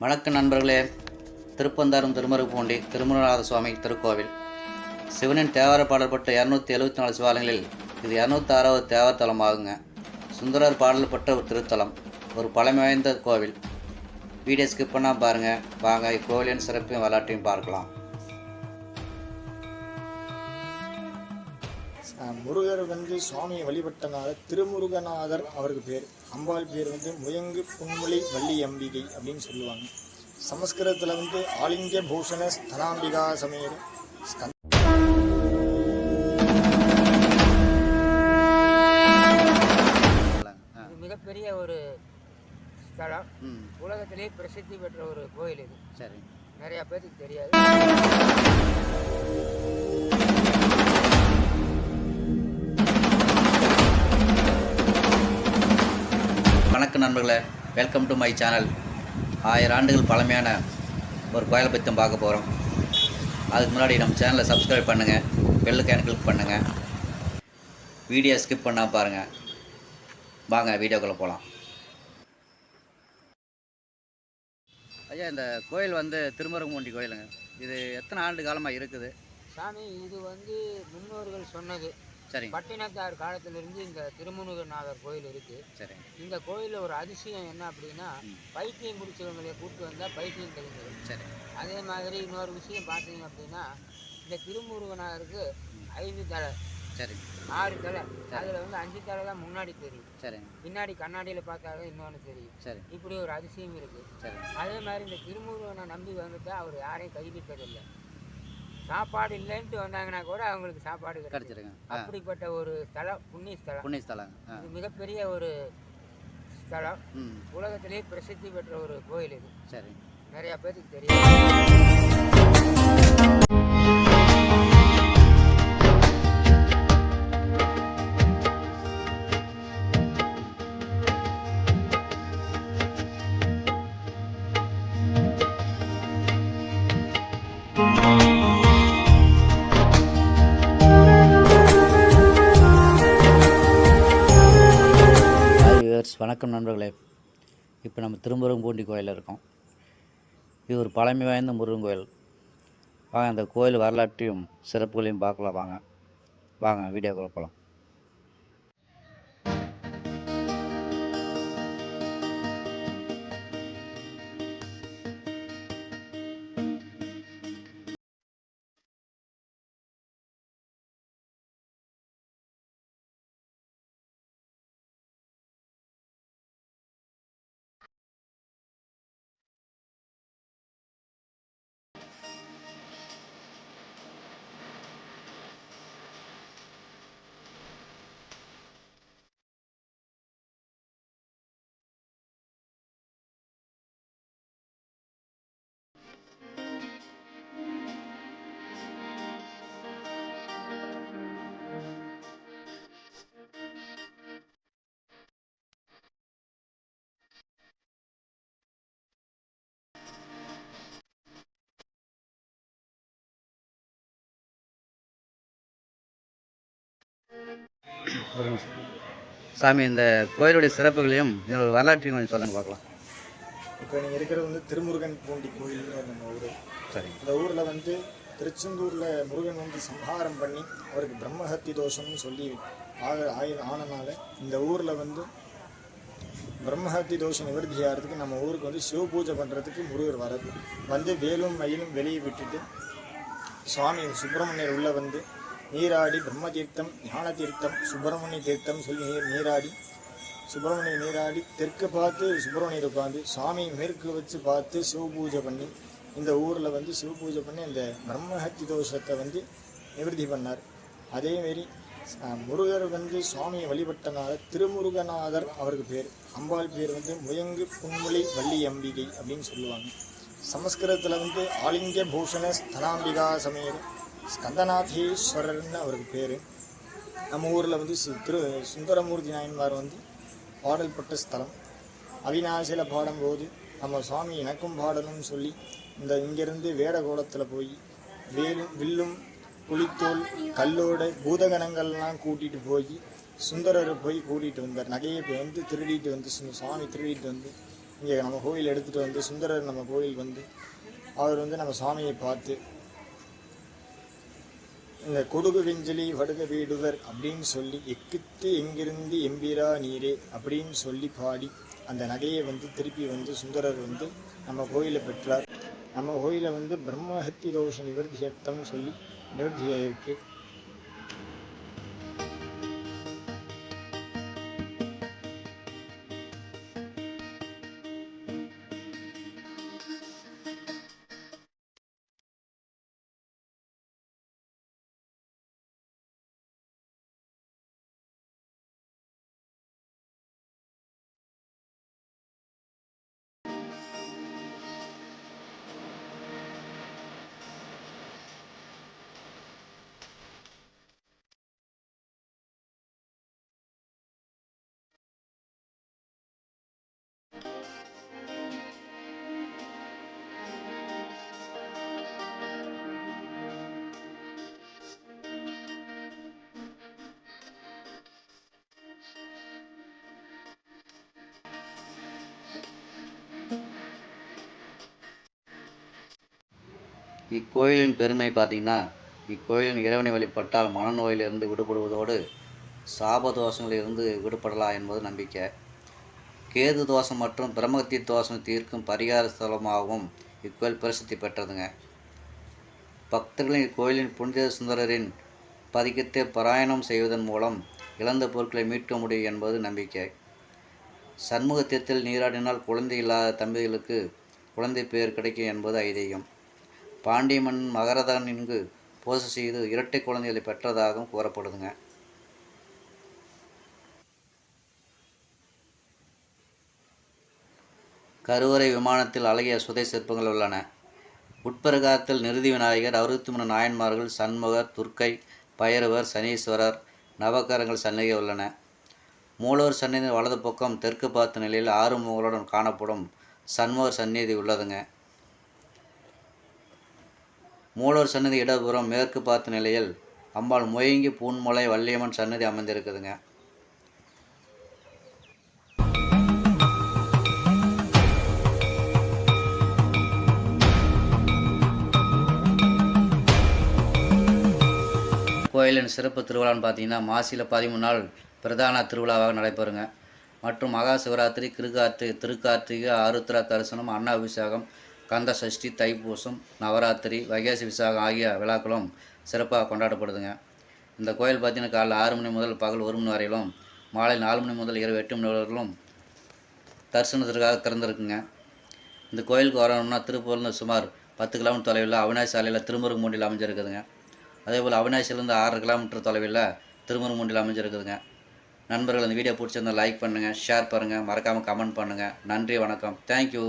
வணக்கம் நண்பர்களே. திருப்பந்தாரம் திருமருப்பூண்டி திருமணநாத சுவாமி திருக்கோவில். சிவனின் தேவார பாடல்பட்ட இரநூத்தி எழுபத்தி நாலு சிவாலயங்களில் இது இரநூத்தி ஆறாவது தேவார ஆகுங்க. சுந்தரர் பாடல்பட்ட ஒரு திருத்தலம் ஒரு பழமை வாய்ந்த கோவில். வீடியோ ஸ்கிப் பண்ணால் பாருங்கள் வாங்க இக்கோவிலின் சிறப்பையும் வரலாற்றையும் பார்க்கலாம். முருகர் வந்து சுவாமியை வழிபட்டனால திருமுருகநாதர் அவருக்கு பேர். அம்பாள் பேர் வந்து முயங்கு புன்மொழி வள்ளி அம்பிகை அப்படின்னு சொல்லுவாங்க. சமஸ்கிருதத்தில் வந்து ஆலிங்க பூஷண ஸ்தனாம்பிகா சமேத மிகப்பெரிய ஒரு ஸ்தலம். ம். உலகத்திலே பிரசித்தி பெற்ற ஒரு கோயில் இது. சரி. நிறைய பேருக்கு தெரியாது. நண்பர்களே வெல்கம் டு மை சேனல் ஆயிரம் ஆண்டுகள் பழமையான ஒரு கோயிலை பற்றி பார்க்க போகிறோம் அதுக்கு முன்னாடி நம்ம சேனலை சப்ஸ்கிரைப் பண்ணுங்கள் பெல்லுக்கான கிளிக் பண்ணுங்கள் வீடியோ ஸ்கிப் பண்ணால் பாருங்கள் வாங்க வீடியோக்குள்ளே போகலாம் ஐயா இந்த கோயில் வந்து திருமருகமூண்டி கோயிலுங்க. இது எத்தனை ஆண்டு காலமாக இருக்குது? சாமி இது வந்து முன்னோர்கள் சொன்னது. சரிங்க. பட்டினத்தார் காலத்திலிருந்து இந்த திருமுருகநாதர் கோயில் இருக்கு. சரிங்க. இந்த கோயிலில் ஒரு அதிசயம் என்ன அப்படின்னா. பைத்தியம் பிடிச்சவங்களை கூப்பிட்டு வந்தால் பைத்தியம் தெரிஞ்சது சரி அதே மாதிரி இன்னொரு விஷயம் பார்த்தீங்க அப்படின்னா இந்த திருமுருகநாதருக்கு ஐந்து தலை. சரிங்க. ஆறு தலை. அதில் வந்து அஞ்சு தலை தான் முன்னாடி தெரியும். சரிங்க. பின்னாடி கண்ணாடியில் பார்த்தாலும் இன்னொன்று தெரியும். சரி. இப்படி ஒரு அதிசயம் இருக்குது சரிங்க அதே மாதிரி இந்த திருமுருகனை நம்பி வந்துட்டா அவர் யாரையும் கைவிட்டதில்லை. சாப்பாடு இல்லைன்ட்டு வந்தாங்கன்னா கூட அவங்களுக்கு சாப்பாடு கிடச்சிருங்க. அப்படிப்பட்ட ஒரு ஸ்தலம் புண்ணிய ஸ்தலம். புண்ணிய ஸ்தலங்க ஆ. இது மிகப்பெரிய ஒரு ஸ்தலம். ம். உலகத்திலே பிரசித்தி பெற்ற ஒரு கோயில் இது. சரி. நிறைய பேருக்கு தெரியும். வணக்கம் நண்பர்களே. இப்போ நம்ம திருமுருகம்பூண்டி கோயிலில் இருக்கோம். இது ஒரு பழமை வாய்ந்த முருகன் கோயில். வாங்க அந்த கோயில் வரலாற்றையும் சிறப்புகளையும் பார்க்கலாம். வாங்க வாங்க வீடியோ குழப்பலாம் சாமி இந்த கோயிலுடைய சிறப்புகளையும் இதோட வரலாற்றையும் கொஞ்சம் சொல்லுங்க பார்க்கலாம். இப்போ நீங்கள் இருக்கிறது வந்து திருமுருகன் பூண்டி கோயில்னு நம்ம ஊர். சரி. இந்த ஊரில் வந்து திருச்செந்தூரில் முருகன் வந்து சம்ஹாரம் பண்ணி அவருக்கு பிரம்மஹத்தி தோஷம்னு சொல்லி ஆக ஆய ஆனனால இந்த ஊரில் வந்து பிரம்மஹத்தி தோஷம் நிவர்த்தி ஆகிறதுக்கு நம்ம ஊருக்கு வந்து சிவ பூஜை பண்ணுறதுக்கு முருகர் வரது வந்து வேலும் மயிலும் வெளியே விட்டுட்டு சுவாமி சுப்பிரமணியர் உள்ள வந்து நீராடி பிரம்ம தீர்த்தம் ஞான தீர்த்தம் சுப்பிரமணிய தீர்த்தம் சொல்லி நீர் நீராடி சுப்பிரமணிய நீராடி தெற்கு பார்த்து சுப்பிரமணியர் உட்காந்து சாமி மேற்கு வச்சு பார்த்து சிவபூஜை பண்ணி இந்த ஊரில் வந்து சிவ பூஜை பண்ணி அந்த பிரம்மஹத்தி தோஷத்தை வந்து நிவர்த்தி பண்ணார். அதேமாரி முருகர் வந்து சுவாமியை வழிபட்டனால திருமுருகநாதர் அவருக்கு பேர். அம்பாள் பேர் வந்து முயங்கு புன்மொழி வள்ளி அம்பிகை அப்படின்னு சொல்லுவாங்க. சமஸ்கிருதத்தில் வந்து ஆலிங்க பூஷண ஸ்தனாம்பிகா சமேத ஸ்கந்தநாதீஸ்வரர்னு அவருக்கு பேர். நம்ம ஊரில் வந்து திரு சுந்தரமூர்த்தி நாயன்மார் வந்து பாடல்பட்ட ஸ்தலம். அவிநாசியில் பாடும்போது நம்ம சுவாமி எனக்கும் பாடணும்னு சொல்லி இந்த இங்கேருந்து வேடகோலத்தில் போய் வேலும் வில்லும் புளித்தோல் கல்லோட பூதகணங்கள்லாம் கூட்டிகிட்டு போய் சுந்தரரை போய் கூட்டிகிட்டு வந்தார். நகையை போய் வந்து திருடிட்டு வந்து சுவாமி திருடிட்டு வந்து இங்கே நம்ம கோயில் எடுத்துகிட்டு வந்து சுந்தரர் நம்ம கோயில் வந்து அவர் வந்து நம்ம சாமியை பார்த்து இந்த கொடுகு வெஞ்சலி வடுக வீடுவர் அப்படின்னு சொல்லி எக்கித்து எங்கிருந்து எம்பிரா நீரே? அப்படின்னு சொல்லி பாடி அந்த நகையை வந்து திருப்பி வந்து சுந்தரர் வந்து நம்ம கோயிலில் பெற்றார். நம்ம கோயிலை வந்து பிரம்மஹத்தி தோஷ நிவர்த்தியர்த்தம்னு சொல்லி நிவர்த்தியாயிருக்கு. இக்கோயிலின் பெருமை பார்த்தீங்கன்னா இக்கோயிலின் இறைவனை வழிபட்டால் மனநோயிலிருந்து விடுபடுவதோடு சாபதோஷங்களிலிருந்து விடுபடலாம் என்பது நம்பிக்கை. கேது தோஷம் மற்றும் பிரம்மகத்தி தோஷம் தீர்க்கும் பரிகார ஸ்தலமாகவும் இக்கோயில் பிரசித்தி பெற்றதுங்க. பக்தர்களின் இக்கோயிலின் புனித சுந்தரரின் பதிக்கத்தை பாராயணம் செய்வதன் மூலம் இழந்த பொருட்களை மீட்க முடியும் என்பது நம்பிக்கை. சண்முகத்தீர்த்தில் நீராடினால் குழந்தை இல்லாத தம்பிகளுக்கு குழந்தை பேர் கிடைக்கும் என்பது ஐதீகம். பாண்டிய மன்னன் மகரதன் இங்கு போசை செய்து இரட்டை குழந்தைகளை பெற்றதாகவும் கூறப்படுதுங்க. கருவறை விமானத்தில் அழகிய சுதை சிற்பங்கள் உள்ளன. உட்பிரகாரத்தில் நிருதி விநாயகர் அறுபத்தி மூணு நாயன்மார்கள் சண்முகர் துர்க்கை பைரவர் சனீஸ்வரர் நவக்கரங்கள் சன்னதி உள்ளன. மூலவர் சந்நிதி வலது பக்கம் தெற்கு பார்த்த நிலையில் ஆறு முகங்களுடன் காணப்படும் சண்முகர் சந்நிதி உள்ளதுங்க. மூலவர் சன்னதி இடதுபுறம் மேற்கு பார்த்த நிலையில் அம்பாள் முயங்கி பூன்முளை வள்ளியம்மன் சன்னதி அமைந்திருக்குதுங்க. கோயிலின் சிறப்பு திருவிழான்னு பார்த்தீங்கன்னா மாசியில் பதிமூணு நாள் பிரதான திருவிழாவாக நடைபெறுங்க. மற்றும் மகா சிவராத்திரி கிருகார்த்தி திருக்கார்த்திகை ஆருத்ரா தரிசனம் அன்னாபிஷேகம் கந்த சஷ்டி தைப்பூசம் நவராத்திரி வைகாசி விசாகம் ஆகிய விழாக்களும் சிறப்பாக கொண்டாடப்படுதுங்க. இந்த கோயில் பார்த்தீங்கன்னா காலைல ஆறு மணி முதல் பகல் ஒரு மணி வரையிலும் மாலை நாலு மணி முதல் இரவு எட்டு மணி வரையிலும் தரிசனத்திற்காக திறந்திருக்குங்க. இந்த கோயிலுக்கு வரணும்னா திருப்பூர்லேருந்து சுமார் பத்து கிலோமீட்டர் தொலைவில் அவினாசி சாலையில் திருமுருகமூண்டியில் அமைஞ்சிருக்குதுங்க. அதே போல் அவினாசியிலேருந்து ஆறரை கிலோமீட்டர் தொலைவில் திருமுருகமூண்டியில் அமைஞ்சிருக்குதுங்க. நண்பர்கள் இந்த வீடியோ பிடிச்சிருந்தா லைக் பண்ணுங்கள் ஷேர் பண்ணுங்கள் மறக்காமல் கமெண்ட் பண்ணுங்கள் நன்றி வணக்கம். தேங்க்யூ